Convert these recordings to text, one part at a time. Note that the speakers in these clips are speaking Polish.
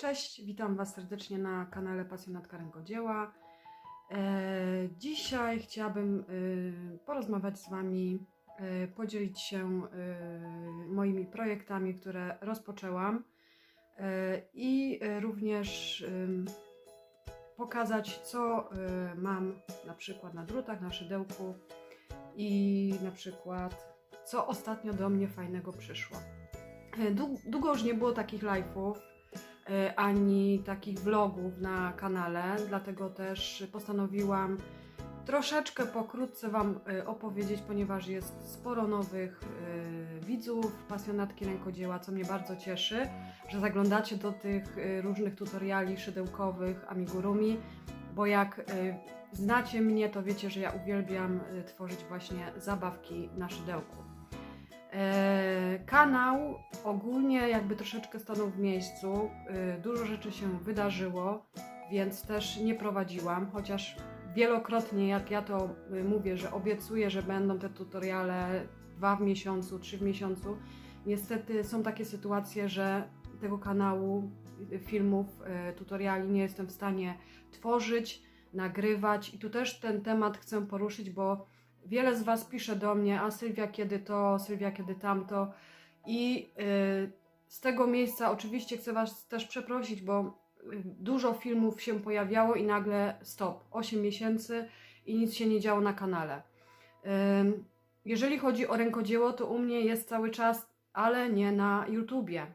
Cześć, witam Was serdecznie na kanale Pasjonatka Rękodzieła. E, dzisiaj chciałabym e, porozmawiać z Wami, e, podzielić się moimi projektami, które rozpoczęłam i również pokazać, co mam na przykład na drutach, na szydełku i na przykład, co ostatnio do mnie fajnego przyszło. Dłu- Długo już nie było takich live'ów, ani takich vlogów na kanale, dlatego też postanowiłam troszeczkę pokrótce Wam e, opowiedzieć, ponieważ jest sporo nowych e, widzów, pasjonatki rękodzieła, co mnie bardzo cieszy, że zaglądacie do tych e, różnych tutoriali szydełkowych amigurumi, bo jak e, znacie mnie, to wiecie, że ja uwielbiam e, tworzyć właśnie zabawki na szydełku. E, kanał ogólnie jakby troszeczkę stanął w miejscu. e, Dużo rzeczy się wydarzyło, więc też nie prowadziłam, chociaż wielokrotnie jak ja to y, mówię, że obiecuję, że będą te tutoriale dwa w miesiącu, trzy w miesiącu. Niestety są takie sytuacje, że tego kanału, filmów, tutoriali nie jestem w stanie tworzyć, nagrywać i tu też ten temat chcę poruszyć, bo wiele z Was pisze do mnie, a Sylwia kiedy to, Sylwia kiedy tamto i y, z tego miejsca oczywiście chcę Was też przeprosić, bo y, dużo filmów się pojawiało i nagle stop, 8 miesięcy i nic się nie działo na kanale. Ym, Jeżeli chodzi o rękodzieło, to u mnie jest cały czas, ale nie na YouTubie.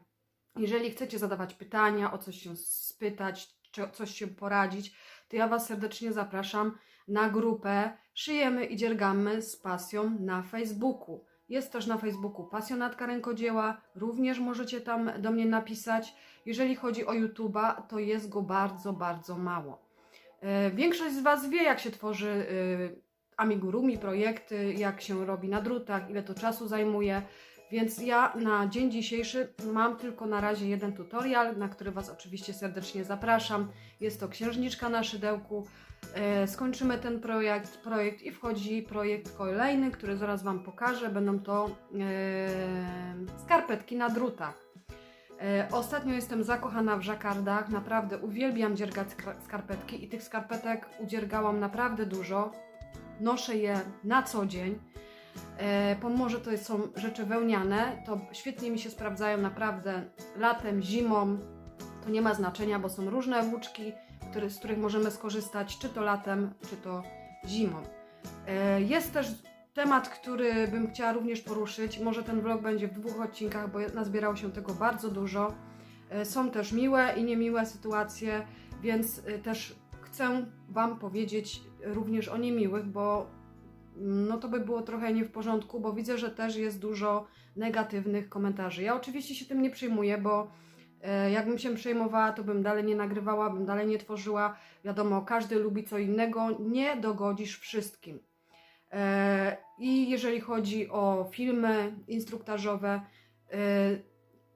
Jeżeli chcecie zadawać pytania, o coś się spytać, coś się poradzić, to ja Was serdecznie zapraszam na grupę Szyjemy i dziergamy z pasją na Facebooku. Jest też na Facebooku Pasjonatka Rękodzieła, również możecie tam do mnie napisać. Jeżeli chodzi o YouTube'a, to jest go bardzo, bardzo mało. E, Większość z Was wie, jak się tworzy e, amigurumi, projekty, jak się robi na drutach, ile to czasu zajmuje. Więc ja na dzień dzisiejszy mam tylko na razie jeden tutorial, na który Was oczywiście serdecznie zapraszam. Jest to księżniczka na szydełku. E, skończymy ten projekt, projekt i wchodzi projekt kolejny, który zaraz Wam pokażę. Będą to e, skarpetki na drutach. E, Ostatnio jestem zakochana w żakardach, naprawdę uwielbiam dziergać skarpetki i tych skarpetek udziergałam naprawdę dużo. Noszę je na co dzień. E, pomimo, że to są rzeczy wełniane, to świetnie mi się sprawdzają naprawdę latem, zimą. To nie ma znaczenia, bo są różne włóczki, które, z których możemy skorzystać, czy to latem, czy to zimą. E, Jest też temat, który bym chciała również poruszyć. Może ten vlog będzie w dwóch odcinkach, bo nazbierało się tego bardzo dużo. E, Są też miłe i niemiłe sytuacje, więc też chcę Wam powiedzieć również o niemiłych, bo no to by było trochę nie w porządku, bo widzę, że też jest dużo negatywnych komentarzy. Ja oczywiście się tym nie przejmuję, bo e, jakbym się przejmowała, to bym dalej nie nagrywała, bym dalej nie tworzyła. Wiadomo, każdy lubi co innego, nie dogodzisz wszystkim. E, I jeżeli chodzi o filmy instruktażowe, e,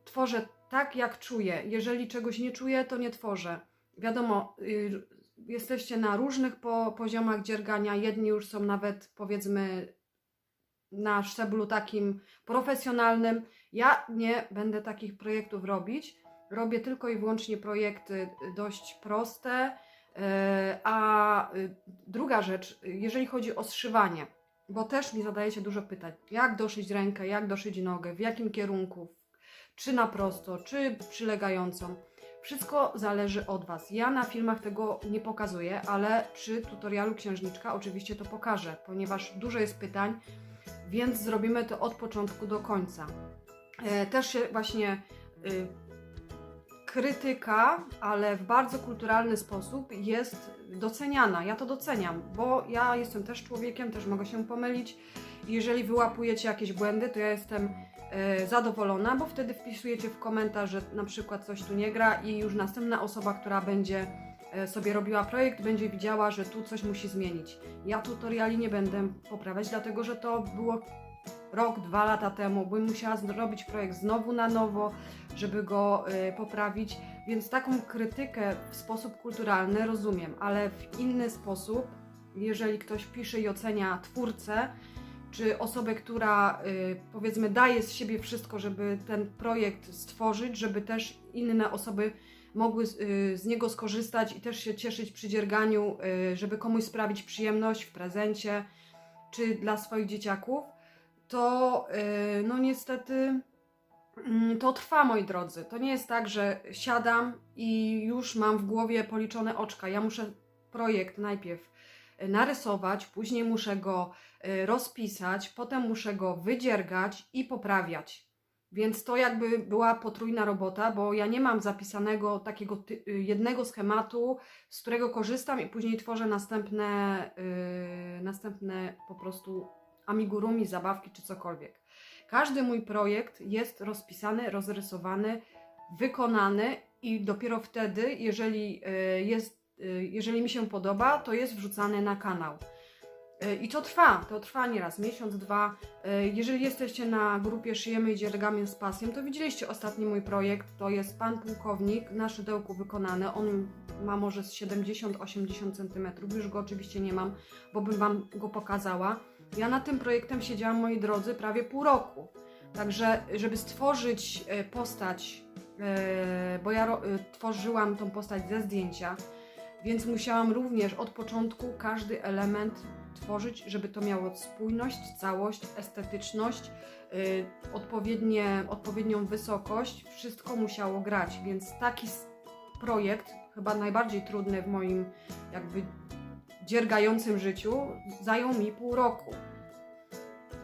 tworzę tak, jak czuję. Jeżeli czegoś nie czuję, to nie tworzę. Wiadomo, y, jesteście na różnych po, poziomach dziergania. Jedni już są nawet, powiedzmy, na szczeblu takim profesjonalnym. Ja nie będę takich projektów robić. Robię tylko i wyłącznie projekty dość proste. E, A y, druga rzecz, jeżeli chodzi o zszywanie, bo też mi zadajecie dużo pytań, jak doszyć rękę, jak doszyć nogę, w jakim kierunku, czy na prosto, czy przylegającą. Wszystko zależy od Was. Ja na filmach tego nie pokazuję, ale przy tutorialu księżniczka oczywiście to pokażę, ponieważ dużo jest pytań, więc zrobimy to od początku do końca. E, Też się właśnie y, krytyka, ale w bardzo kulturalny sposób jest doceniana. Ja to doceniam, bo ja jestem też człowiekiem, też mogę się pomylić. Jeżeli wyłapujecie jakieś błędy, to ja jestem zadowolona, bo wtedy wpisujecie w komentarz, że na przykład coś tu nie gra i już następna osoba, która będzie e, sobie robiła projekt, będzie widziała, że tu coś musi zmienić. Ja tutoriali nie będę poprawiać, dlatego że to było rok, dwa lata temu, bym musiała zrobić projekt znowu na nowo, żeby go y, poprawić, więc taką krytykę w sposób kulturalny rozumiem, ale w inny sposób, jeżeli ktoś pisze i ocenia twórcę, czy osobę, która y, powiedzmy daje z siebie wszystko, żeby ten projekt stworzyć, żeby też inne osoby mogły z, y, niego skorzystać i też się cieszyć przy dzierganiu, y, żeby komuś sprawić przyjemność w prezencie czy dla swoich dzieciaków, to no niestety mm, to trwa, moi drodzy. To nie jest tak, że siadam i już mam w głowie policzone oczka. Ja muszę projekt najpierw narysować, później muszę go rozpisać, potem muszę go wydziergać i poprawiać. Więc to jakby była potrójna robota, bo ja nie mam zapisanego takiego y, jednego schematu, z którego korzystam i później tworzę następne, yy, następne po prostu amigurumi, zabawki czy cokolwiek. Każdy mój projekt jest rozpisany, rozrysowany, wykonany i dopiero wtedy, jeżeli, yy, jest, jeżeli mi się podoba, to jest wrzucany na kanał. Yy, I to trwa, to trwa nieraz, miesiąc, dwa. Yy, Jeżeli jesteście na grupie Szyjemy i dziergamy z pasją, to widzieliście ostatni mój projekt, to jest Pan Pułkownik na szydełku wykonany. On ma może z 70-80 cm, już go oczywiście nie mam, bo bym Wam go pokazała. Ja nad tym projektem siedziałam, moi drodzy, prawie pół roku. Także, żeby stworzyć e, postać, e, bo ja e, tworzyłam tą postać ze zdjęcia, więc musiałam również od początku każdy element tworzyć, żeby to miało spójność, całość, estetyczność, y, odpowiednie, odpowiednią wysokość. Wszystko musiało grać, więc taki projekt, chyba najbardziej trudny w moim jakby dziergającym życiu, zajął mi pół roku.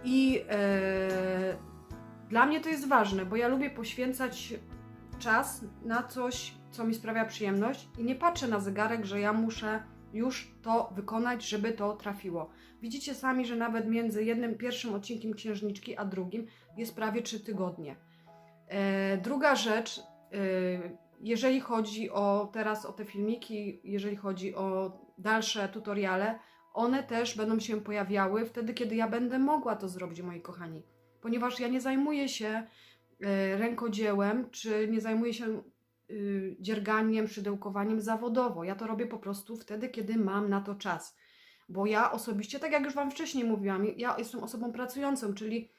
I e, dla mnie to jest ważne, bo ja lubię poświęcać czas na coś, co mi sprawia przyjemność i nie patrzę na zegarek, że ja muszę już to wykonać, żeby to trafiło. Widzicie sami, że nawet między jednym pierwszym odcinkiem księżniczki a drugim jest prawie 3 tygodnie. E, druga rzecz, e, jeżeli chodzi o teraz o te filmiki, jeżeli chodzi o dalsze tutoriale, one też będą się pojawiały wtedy, kiedy ja będę mogła to zrobić, moi kochani. Ponieważ ja nie zajmuję się e, rękodziełem, czy nie zajmuję się dzierganiem, szydełkowaniem zawodowo. Ja to robię po prostu wtedy, kiedy mam na to czas. Bo ja osobiście, tak jak już Wam wcześniej mówiłam, ja jestem osobą pracującą, czyli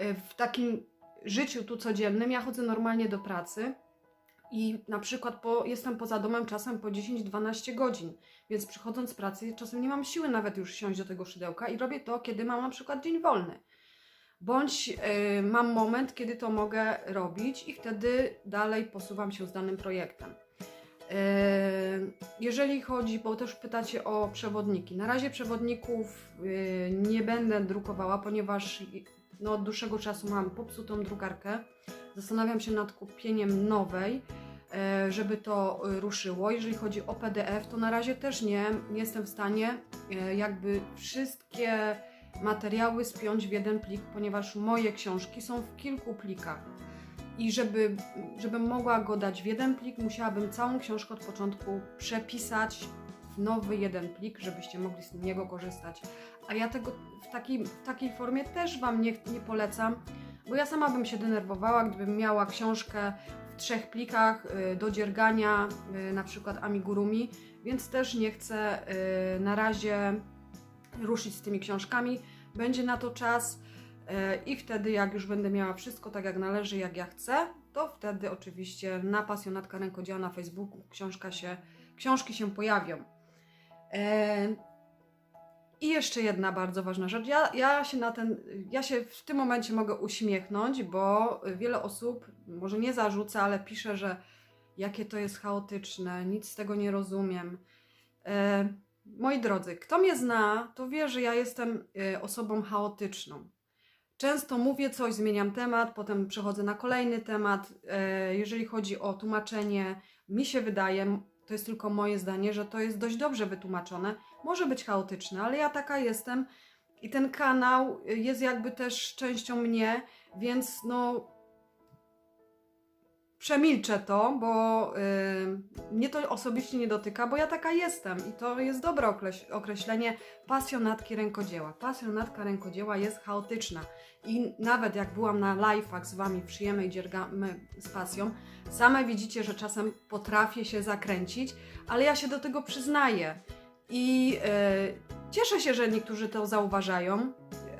y, w takim życiu tu codziennym ja chodzę normalnie do pracy i na przykład po, jestem poza domem czasem po 10-12 godzin, więc przychodząc z pracy czasem nie mam siły nawet już siąść do tego szydełka i robię to, kiedy mam na przykład dzień wolny. Bądź y, mam moment, kiedy to mogę robić i wtedy dalej posuwam się z danym projektem. Y, Jeżeli chodzi, bo też pytacie o przewodniki. Na razie przewodników y, nie będę drukowała, ponieważ no, od dłuższego czasu mam popsutą drukarkę. Zastanawiam się nad kupieniem nowej, żeby to ruszyło. Jeżeli chodzi o PDF, to na razie też nie, nie jestem w stanie jakby wszystkie materiały spiąć w jeden plik, ponieważ moje książki są w kilku plikach. I żeby, żebym mogła go dać w jeden plik, musiałabym całą książkę od początku przepisać w nowy jeden plik, żebyście mogli z niego korzystać. A ja tego w takiej, w takiej formie też Wam nie, nie polecam, bo ja sama bym się denerwowała, gdybym miała książkę w trzech plikach y, do dziergania, y, na przykład amigurumi, więc też nie chcę y, na razie ruszyć z tymi książkami. Będzie na to czas e, i wtedy, jak już będę miała wszystko tak jak należy, jak ja chcę, to wtedy oczywiście na pasjonatka rękodzieła na Facebooku książka się, książki się pojawią. E, I jeszcze jedna bardzo ważna rzecz. Ja, ja się na ten, ja się w tym momencie mogę uśmiechnąć, bo wiele osób może nie zarzuca, ale pisze, że jakie to jest chaotyczne, nic z tego nie rozumiem. Moi drodzy, kto mnie zna, to wie, że ja jestem y, osobą chaotyczną. Często mówię coś, zmieniam temat, potem przechodzę na kolejny temat. E, Jeżeli chodzi o tłumaczenie, mi się wydaje, to jest tylko moje zdanie, że to jest dość dobrze wytłumaczone. Może być chaotyczne, ale ja taka jestem i ten kanał y, jest jakby też częścią mnie, więc no przemilczę to, bo y, mnie to osobiście nie dotyka, bo ja taka jestem i to jest dobre okreś- określenie pasjonatki rękodzieła. Pasjonatka rękodzieła jest chaotyczna i nawet jak byłam na live'ach z Wami przyjemy i dziergamy z pasją, same widzicie, że czasem potrafię się zakręcić, ale ja się do tego przyznaję i y, cieszę się, że niektórzy to zauważają,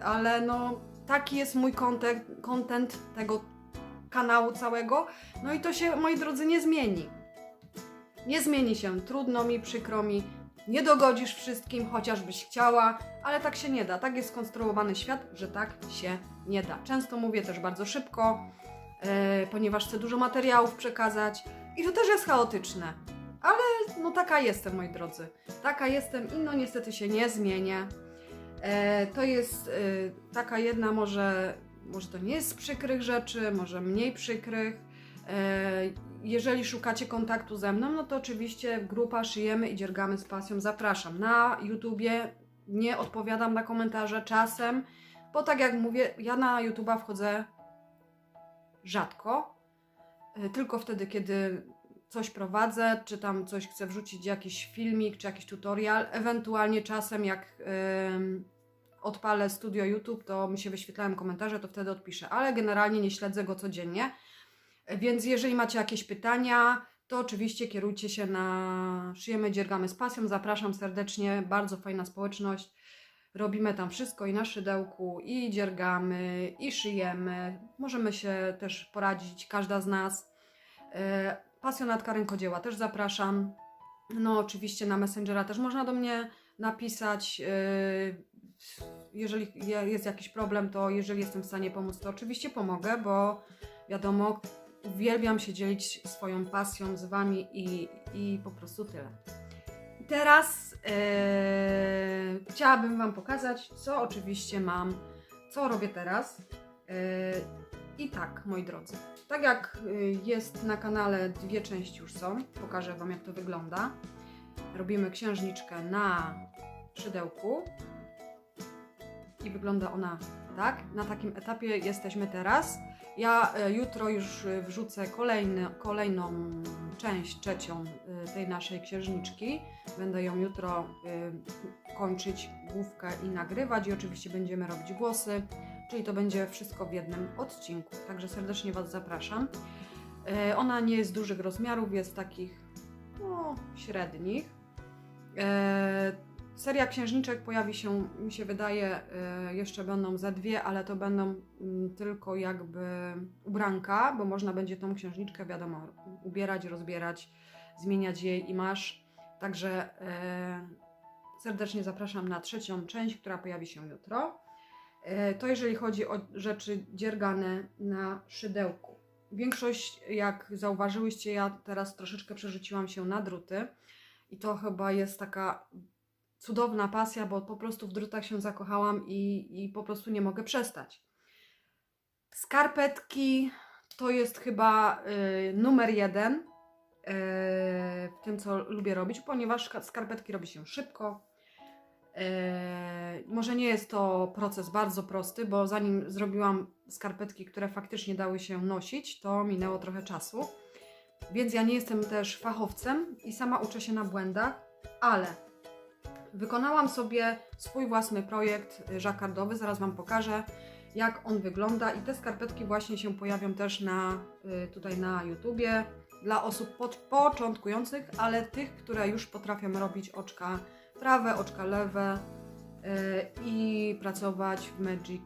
ale no taki jest mój content tego kanału całego, no i to się, moi drodzy, nie zmieni. Nie zmieni się, trudno mi, przykro mi, nie dogodzisz wszystkim, chociażbyś chciała, ale tak się nie da. Tak jest skonstruowany świat, że tak się nie da. Często mówię też bardzo szybko, e, ponieważ chcę dużo materiałów przekazać i to też jest chaotyczne. Ale no taka jestem, moi drodzy. Taka jestem i no niestety się nie zmienię. E, to jest e, taka jedna może, może to nie jest z przykrych rzeczy, może mniej przykrych. E, jeżeli szukacie kontaktu ze mną, no to oczywiście grupa Szyjemy i Dziergamy z Pasją zapraszam. Na YouTubie nie odpowiadam na komentarze czasem, bo tak jak mówię, ja na YouTuba wchodzę rzadko, e, tylko wtedy, kiedy coś prowadzę, czy tam coś chcę wrzucić, jakiś filmik, czy jakiś tutorial, ewentualnie czasem jak em, odpalę studio YouTube, to mi się wyświetlają komentarze, to wtedy odpiszę, ale generalnie nie śledzę go codziennie. Więc jeżeli macie jakieś pytania, to oczywiście kierujcie się na Szyjemy, Dziergamy z Pasją. Zapraszam serdecznie, bardzo fajna społeczność. Robimy tam wszystko i na szydełku, i dziergamy, i szyjemy. Możemy się też poradzić, każda z nas. E, Pasjonatka rękodzieła też zapraszam. No oczywiście na Messengera też można do mnie napisać. Jeżeli je- jest jakiś problem, to jeżeli jestem w stanie pomóc, to oczywiście pomogę, bo wiadomo, uwielbiam się dzielić swoją pasją z Wami i, i po prostu tyle. Teraz e, chciałabym Wam pokazać, co oczywiście mam, co robię teraz. E, I tak, moi drodzy, tak jak e, jest na kanale, dwie części już są, pokażę Wam jak to wygląda. Robimy księżniczkę na szydełku wygląda ona tak. Na takim etapie jesteśmy teraz. Ja e, jutro już e, wrzucę kolejny, kolejną część, trzecią e, tej naszej księżniczki. Będę ją jutro kończyć główkę i nagrywać i oczywiście będziemy robić głosy, czyli to będzie wszystko w jednym odcinku. Także serdecznie Was zapraszam. Ona nie jest dużych rozmiarów, jest takich no, średnich. Seria księżniczek pojawi się, mi się wydaje, e, jeszcze będą za dwie, ale to będą mm, tylko jakby ubranka, bo można będzie tą księżniczkę, wiadomo, ubierać, rozbierać, zmieniać jej i masz. Także e, serdecznie zapraszam na trzecią część, która pojawi się jutro. E, to jeżeli chodzi o rzeczy dziergane na szydełku. Większość, jak zauważyłyście, ja teraz troszeczkę przerzuciłam się na druty i to chyba jest taka cudowna pasja, bo po prostu w drutach się zakochałam i, i po prostu nie mogę przestać. Skarpetki to jest chyba y, numer jeden y, w tym, co lubię robić, ponieważ skarpetki robi się szybko. Y, może nie jest to proces bardzo prosty, bo zanim zrobiłam skarpetki, które faktycznie dały się nosić, to minęło trochę czasu. Więc ja nie jestem też fachowcem i sama uczę się na błędach, ale Wykonałam sobie swój własny projekt żakardowy, zaraz Wam pokażę jak on wygląda i te skarpetki właśnie się pojawią też na, y, tutaj na YouTubie dla osób pod, początkujących, ale tych, które już potrafią robić oczka prawe, oczka lewe y, i pracować w Magic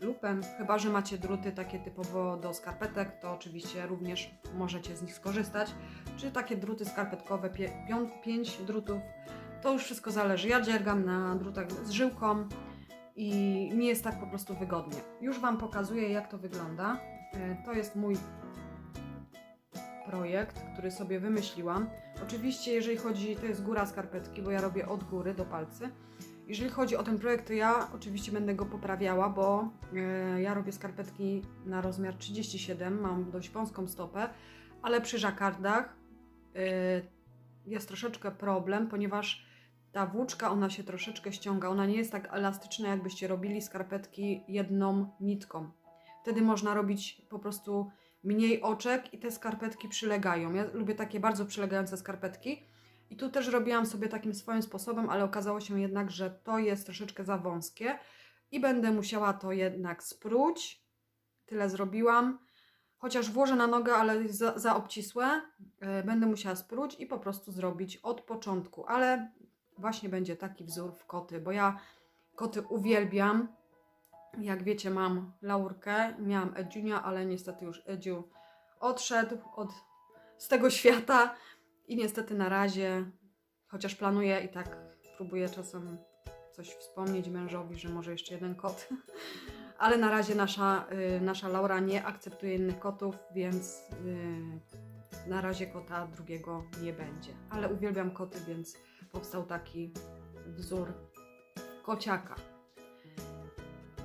Loopem. Chyba, że macie druty takie typowo do skarpetek, to oczywiście również możecie z nich skorzystać. Czy takie druty skarpetkowe, 5 drutów to już wszystko zależy. Ja dziergam na drutach z żyłką i mi jest tak po prostu wygodnie. Już Wam pokazuję, jak to wygląda. E, To jest mój projekt, który sobie wymyśliłam. Oczywiście, jeżeli chodzi, to jest góra skarpetki, bo ja robię od góry do palcy. Jeżeli chodzi o ten projekt, to ja oczywiście będę go poprawiała, bo e, ja robię skarpetki na rozmiar 37, mam dość wąską stopę, ale przy żakardach e, jest troszeczkę problem, ponieważ ta włóczka, ona się troszeczkę ściąga. Ona nie jest tak elastyczna, jakbyście robili skarpetki jedną nitką. Wtedy można robić po prostu mniej oczek i te skarpetki przylegają. Ja lubię takie bardzo przylegające skarpetki. I tu też robiłam sobie takim swoim sposobem, ale okazało się jednak, że to jest troszeczkę za wąskie i będę musiała to jednak spróć. Tyle zrobiłam. Chociaż włożę na nogę, ale za, za obcisłe, e, będę musiała spróć i po prostu zrobić od początku. Ale właśnie będzie taki wzór w koty, bo ja koty uwielbiam. Jak wiecie, mam laurkę, miałam Edziunia, ale niestety już Edziu odszedł od, z tego świata I niestety na razie, chociaż planuję i tak próbuję czasem coś wspomnieć mężowi, że może jeszcze jeden kot. Ale na razie nasza, y, nasza Laura nie akceptuje innych kotów, więc y, na razie kota drugiego nie będzie. Ale uwielbiam koty, więc powstał taki wzór kociaka.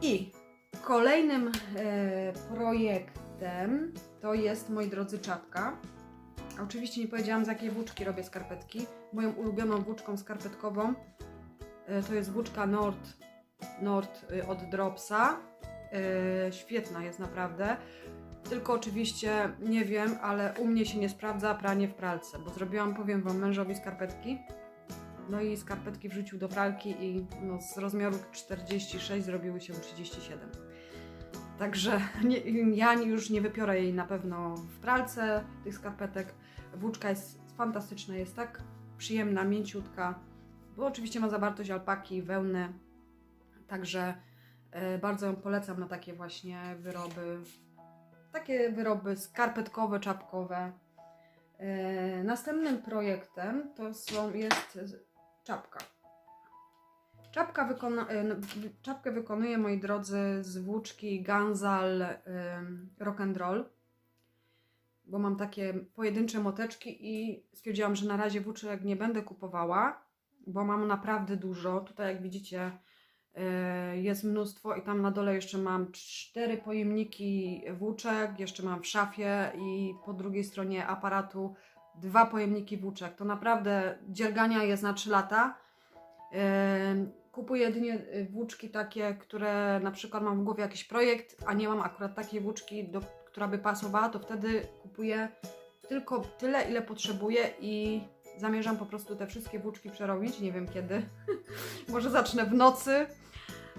I kolejnym e, projektem to jest, moi drodzy, czapka. Oczywiście nie powiedziałam z jakiej włóczki robię skarpetki. Moją ulubioną włóczką skarpetkową e, to jest włóczka Nord, Nord e, od Dropsa. E, świetna jest naprawdę. Tylko oczywiście nie wiem, ale u mnie się nie sprawdza pranie w pralce, bo zrobiłam, powiem Wam, mężowi skarpetki. No i skarpetki wrzucił do pralki i no, z rozmiaru 46 zrobiły się 37. Także nie, ja już nie wypiorę jej na pewno w pralce tych skarpetek. Włóczka jest fantastyczna, jest tak przyjemna, mięciutka, bo oczywiście ma zawartość alpaki, wełny. Także e, bardzo ją polecam na takie właśnie wyroby. Takie wyroby skarpetkowe, czapkowe. E, następnym projektem to są, jest czapka. Czapka wykona, e, no, czapkę wykonuję, moi drodzy, z włóczki Ganzal ym, Rock and Roll, bo mam takie pojedyncze moteczki i stwierdziłam, że na razie włóczek nie będę kupowała, bo mam naprawdę dużo. Tutaj, jak widzicie, y, jest mnóstwo i tam na dole jeszcze mam cztery pojemniki włóczek, jeszcze mam w szafie i po drugiej stronie aparatu dwa pojemniki włóczek. To naprawdę dziergania jest na 3 lata. Kupuję jedynie y, włóczki takie, które na przykład mam w głowie jakiś projekt, a nie mam akurat takiej włóczki, do, która by pasowała, to wtedy kupuję tylko tyle, ile potrzebuję i zamierzam po prostu te wszystkie włóczki przerobić. Nie wiem kiedy. Może zacznę w nocy.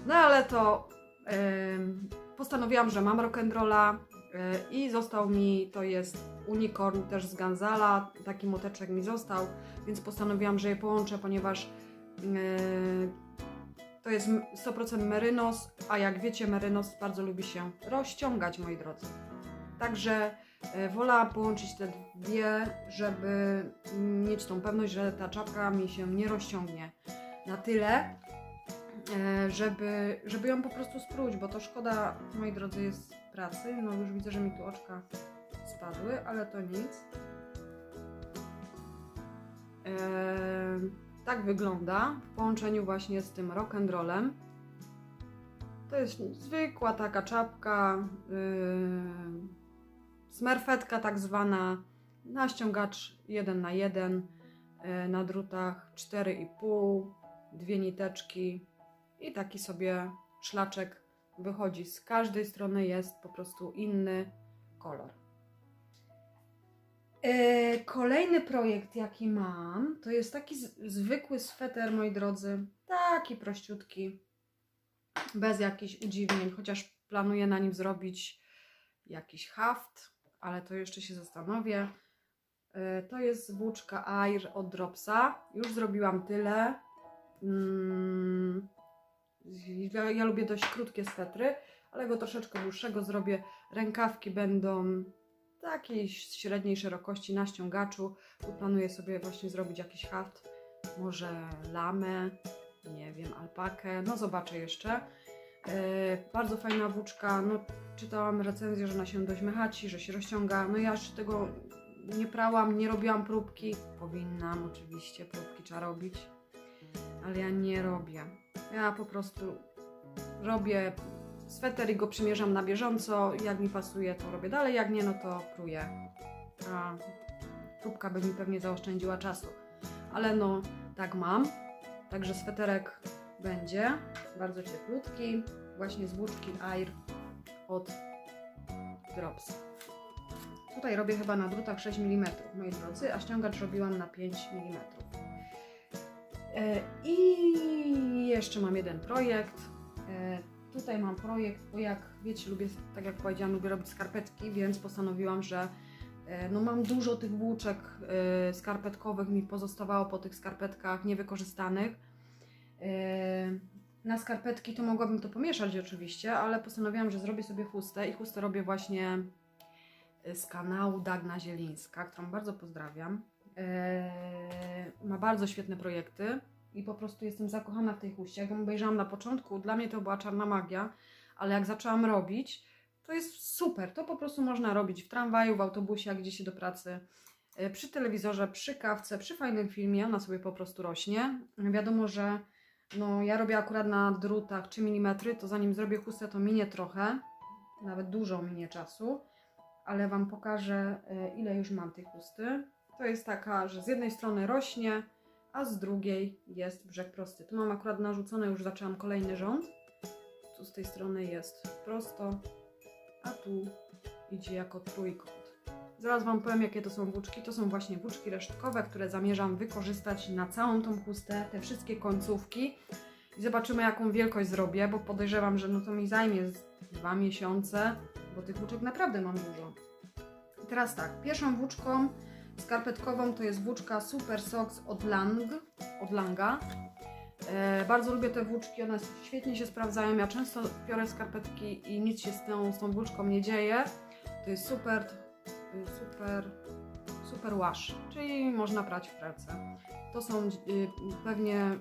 No ale to em, postanowiłam, że mam rock'n'rolla i został mi, to jest unicorn też z Ganzala, taki moteczek mi został, więc postanowiłam, że je połączę, ponieważ Yy, To jest m- 100% merynos, a jak wiecie, merynos bardzo lubi się rozciągać, moi drodzy. Także e, wolałam połączyć te dwie, żeby mieć tą pewność, że ta czapka mi się nie rozciągnie na tyle, e, żeby, żeby ją po prostu spróć, bo to szkoda, moi drodzy, jest pracy. No już widzę, że mi tu oczka spadły, ale to nic. Eee, tak wygląda w połączeniu właśnie z tym rock and rollem. To jest zwykła taka czapka, yy, smerfetka tak zwana, na ściągacz 1 na 1 yy, na drutach 4,5, dwie niteczki i taki sobie szlaczek wychodzi. Z każdej strony jest po prostu inny kolor. E, Kolejny projekt, jaki mam, to jest taki zwykły sweter, moi drodzy. Taki prościutki, bez jakichś udziwnień, chociaż planuję na nim zrobić jakiś haft, ale to jeszcze się zastanowię. E, To jest włóczka Air od Dropsa. Już zrobiłam tyle. Mm, Ja, ja lubię dość krótkie swetry, ale go troszeczkę dłuższego zrobię. Rękawki będą takiej średniej szerokości na ściągaczu. Tu planuję sobie właśnie zrobić jakiś haft, może lamę, nie wiem, alpakę, no zobaczę jeszcze. Yy, bardzo fajna włóczka, no czytałam recenzję, że ona się dość mechaci, że się rozciąga. No ja jeszcze tego nie prałam, nie robiłam próbki. Powinnam oczywiście, próbki trzeba robić, ale ja nie robię. Ja po prostu robię sweter i go przymierzam na bieżąco. Jak mi pasuje, to robię dalej, jak nie, no to pruję. A próbka by mi pewnie zaoszczędziła czasu. Ale no, tak mam. Także sweterek będzie bardzo cieplutki, właśnie z włóczki Air od Drops. Tutaj robię chyba na drutach 6 mm, moi drodzy, a ściągacz robiłam na 5 mm. E, I jeszcze mam jeden projekt. E, Tutaj mam projekt, bo jak wiecie, lubię, tak jak powiedziałam, lubię robić skarpetki, więc postanowiłam, że e, no mam dużo tych włóczek skarpetkowych mi pozostawało po tych skarpetkach niewykorzystanych. Na skarpetki to mogłabym to pomieszać oczywiście, ale postanowiłam, że zrobię sobie chustę i chustę robię właśnie z kanału Dagna Zielińska, którą bardzo pozdrawiam. E, ma bardzo świetne projekty i po prostu jestem zakochana w tej chuście. Jak ją obejrzałam na początku, dla mnie to była czarna magia, ale jak zaczęłam robić, to jest super. To po prostu można robić w tramwaju, w autobusie, jak gdzieś się do pracy, e, przy telewizorze, przy kawce, przy fajnym filmie, ona sobie po prostu rośnie. Wiadomo, że no, ja robię akurat na drutach 3 mm, to zanim zrobię chustę, to minie trochę, nawet dużo minie czasu, ale Wam pokażę, e, ile już mam tej chusty. To jest taka, że z jednej strony rośnie, a z drugiej jest brzeg prosty. Tu mam akurat narzucone, już zaczęłam kolejny rząd. Tu z tej strony jest prosto, a tu idzie jako trójkąt. Zaraz Wam powiem, jakie to są włóczki. To są właśnie włóczki resztkowe, które zamierzam wykorzystać na całą tą chustę, te wszystkie końcówki. I zobaczymy, jaką wielkość zrobię, bo podejrzewam, że no to mi zajmie dwa miesiące, bo tych włóczek naprawdę mam dużo. I teraz tak, pierwszą włóczką skarpetkową to jest włóczka Super Socks od Lang, od Langa. E, bardzo lubię te włóczki, one świetnie się sprawdzają. Ja często biorę skarpetki i nic się z tą, z tą włóczką nie dzieje. To jest super, super, super wash, czyli można prać w pralce. To są y, pewnie,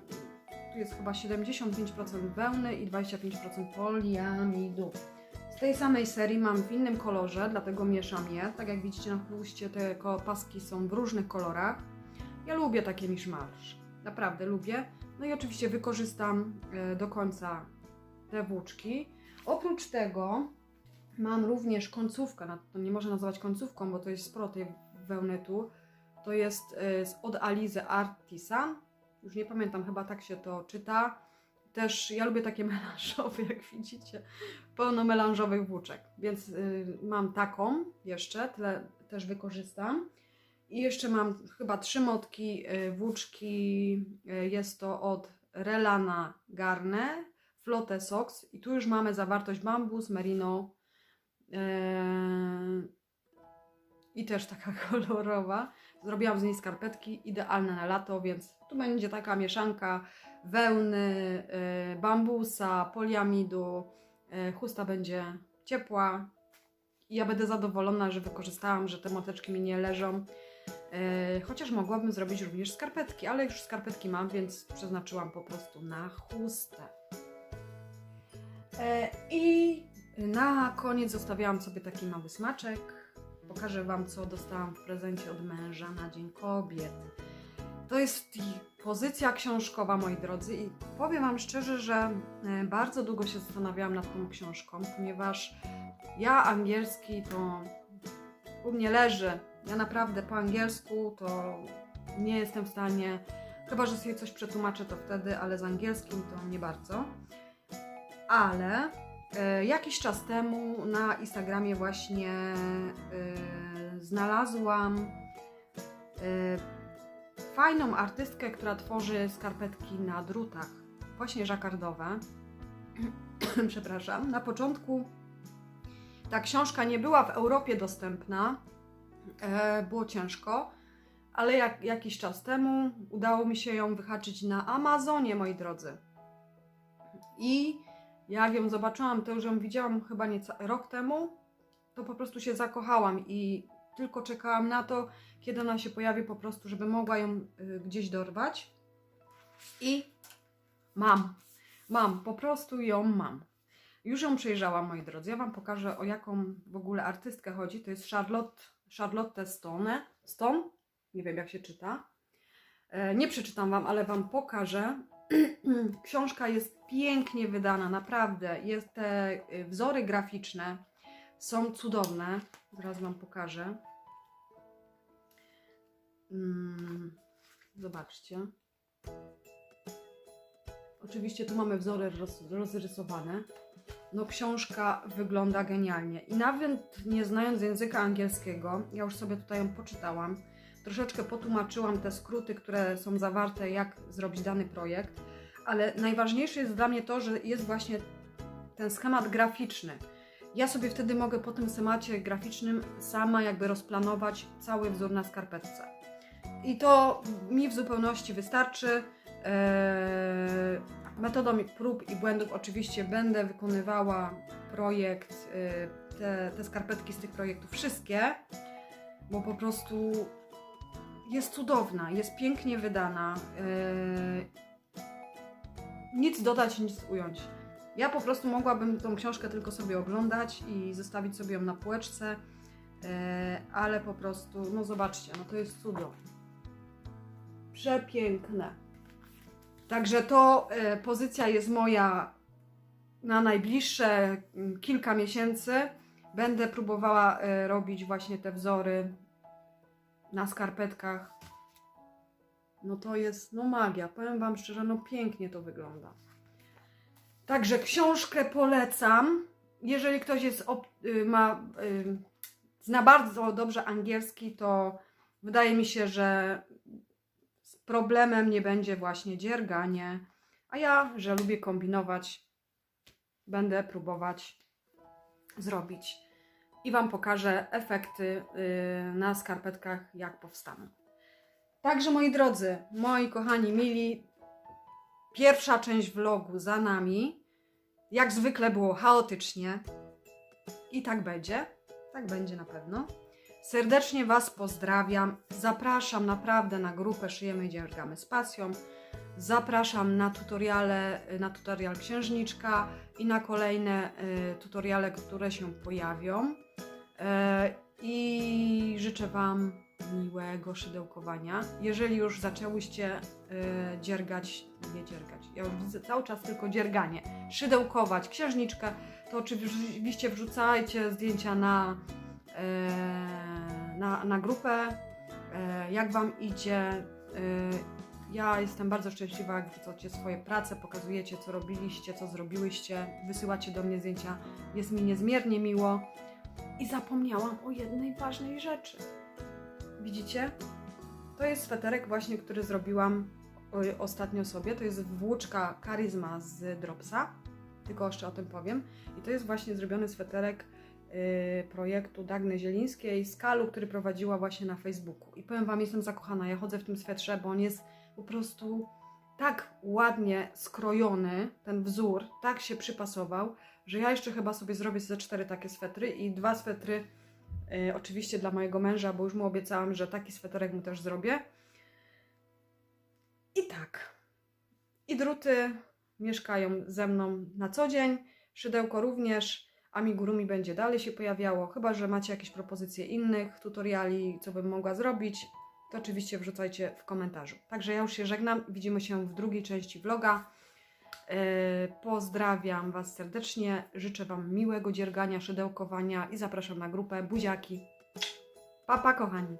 tu jest chyba 75% wełny i 25% poliamidu. Z tej samej serii mam w innym kolorze, dlatego mieszam je. Tak jak widzicie na chłuście te paski są w różnych kolorach. Ja lubię takie miszmasz. Naprawdę lubię. No i oczywiście wykorzystam e, do końca te włóczki. Oprócz tego mam również końcówkę. To nie można nazywać końcówką, bo to jest sporo tej wełny tu. To jest e, od Alize Artisan. Już nie pamiętam, chyba tak się to czyta. Też ja lubię takie melanżowe, jak widzicie pełno melanżowych włóczek, więc y, mam taką jeszcze, tyle też wykorzystam. I jeszcze mam chyba trzy motki y, włóczki, y, jest to od Relana Garne, Flotte Socks i tu już mamy zawartość bambus, merino yy, i też taka kolorowa. Zrobiłam z niej skarpetki idealne na lato, więc tu będzie taka mieszanka wełny, y, bambusa, poliamidu, E, chusta będzie ciepła ja będę zadowolona, że wykorzystałam, że te moteczki mi nie leżą. E, Chociaż mogłabym zrobić również skarpetki, ale już skarpetki mam, więc przeznaczyłam po prostu na chustę. E, I na koniec zostawiałam sobie taki mały smaczek. Pokażę Wam, co dostałam w prezencie od męża na Dzień Kobiet. To jest pozycja książkowa, moi drodzy, i powiem Wam szczerze, że e, bardzo długo się zastanawiałam nad tą książką, ponieważ ja angielski to u mnie leży. Ja naprawdę po angielsku to nie jestem w stanie, chyba że sobie coś przetłumaczę to wtedy, ale z angielskim to nie bardzo. Ale e, jakiś czas temu na Instagramie właśnie e, znalazłam fajną artystkę, która tworzy skarpetki na drutach, właśnie żakardowe. Przepraszam. Na początku ta książka nie była w Europie dostępna, e, było ciężko, ale jak, jakiś czas temu udało mi się ją wyhaczyć na Amazonie, moi drodzy. I jak ją zobaczyłam, to już ją widziałam chyba nieca rok temu, to po prostu się zakochałam i tylko czekałam na to, kiedy ona się pojawi po prostu, żeby mogła ją y, gdzieś dorwać. I mam, mam, po prostu ją mam. Już ją przejrzałam, moi drodzy. Ja Wam pokażę, o jaką w ogóle artystkę chodzi. To jest Charlotte, Charlotte Stone. Stone? Nie wiem, jak się czyta. E, Nie przeczytam Wam, ale Wam pokażę. Książka jest pięknie wydana, naprawdę. Jest te y, wzory graficzne są cudowne. Zaraz Wam pokażę. Mm, zobaczcie. Oczywiście tu mamy wzory roz, rozrysowane. No książka wygląda genialnie. I nawet nie znając języka angielskiego, ja już sobie tutaj ją poczytałam, troszeczkę potłumaczyłam te skróty, które są zawarte, jak zrobić dany projekt, ale najważniejsze jest dla mnie to, że jest właśnie ten schemat graficzny. Ja sobie wtedy mogę po tym schemacie graficznym sama jakby rozplanować cały wzór na skarpetce. I to mi w zupełności wystarczy. Eee, metodą prób i błędów oczywiście będę wykonywała projekt, e, te, te skarpetki z tych projektów wszystkie, bo po prostu jest cudowna, jest pięknie wydana. Yy, nic dodać, nic ująć. Ja po prostu mogłabym tą książkę tylko sobie oglądać i zostawić sobie ją na półeczce, yy, ale po prostu, no zobaczcie, no to jest cudowne. Przepiękne. Także to e, pozycja jest moja na najbliższe mm, kilka miesięcy. Będę próbowała e, robić właśnie te wzory na skarpetkach. No to jest, no magia. Powiem Wam szczerze, no pięknie to wygląda. Także książkę polecam. Jeżeli ktoś jest y, ma, y, zna bardzo dobrze angielski, to wydaje mi się, że problemem nie będzie właśnie dzierganie. A ja, że lubię kombinować, będę próbować zrobić i Wam pokażę efekty y, na skarpetkach, jak powstaną. Także moi drodzy, moi kochani mili, pierwsza część vlogu za nami. Jak zwykle było chaotycznie i tak będzie. Tak będzie na pewno. Serdecznie Was pozdrawiam. Zapraszam naprawdę na grupę Szyjemy i Dziergamy z Pasją. Zapraszam na tutoriale, na tutorial księżniczka i na kolejne y, tutoriale, które się pojawią. E, I życzę Wam miłego szydełkowania. Jeżeli już zaczęłyście e, dziergać, nie dziergać, ja już widzę cały czas tylko dzierganie, szydełkować księżniczkę, to oczywiście wrzucajcie zdjęcia na, e, na, na grupę, e, jak Wam idzie. E, ja jestem bardzo szczęśliwa, jak wrzucacie swoje prace, pokazujecie, co robiliście, co zrobiłyście, wysyłacie do mnie zdjęcia. Jest mi niezmiernie miło. I zapomniałam o jednej ważnej rzeczy. Widzicie? To jest sweterek właśnie, który zrobiłam ostatnio sobie. To jest włóczka Charisma z Dropsa. Tylko jeszcze o tym powiem. I to jest właśnie zrobiony sweterek projektu Dagny Zielińskiej Kalu, który prowadziła właśnie na Facebooku. I powiem Wam, jestem zakochana. Ja chodzę w tym swetrze, bo on jest po prostu tak ładnie skrojony, ten wzór, tak się przypasował, że ja jeszcze chyba sobie zrobię ze cztery takie swetry i dwa swetry y, oczywiście dla mojego męża, bo już mu obiecałam, że taki sweterek mu też zrobię. I tak. I druty mieszkają ze mną na co dzień, szydełko również, amigurumi będzie dalej się pojawiało, chyba że macie jakieś propozycje innych tutoriali, co bym mogła zrobić, to oczywiście wrzucajcie w komentarzu. Także ja już się żegnam, widzimy się w drugiej części vloga. Yy, Pozdrawiam Was serdecznie, życzę Wam miłego dziergania, szydełkowania i zapraszam na grupę Buziaki. Pa, pa kochani!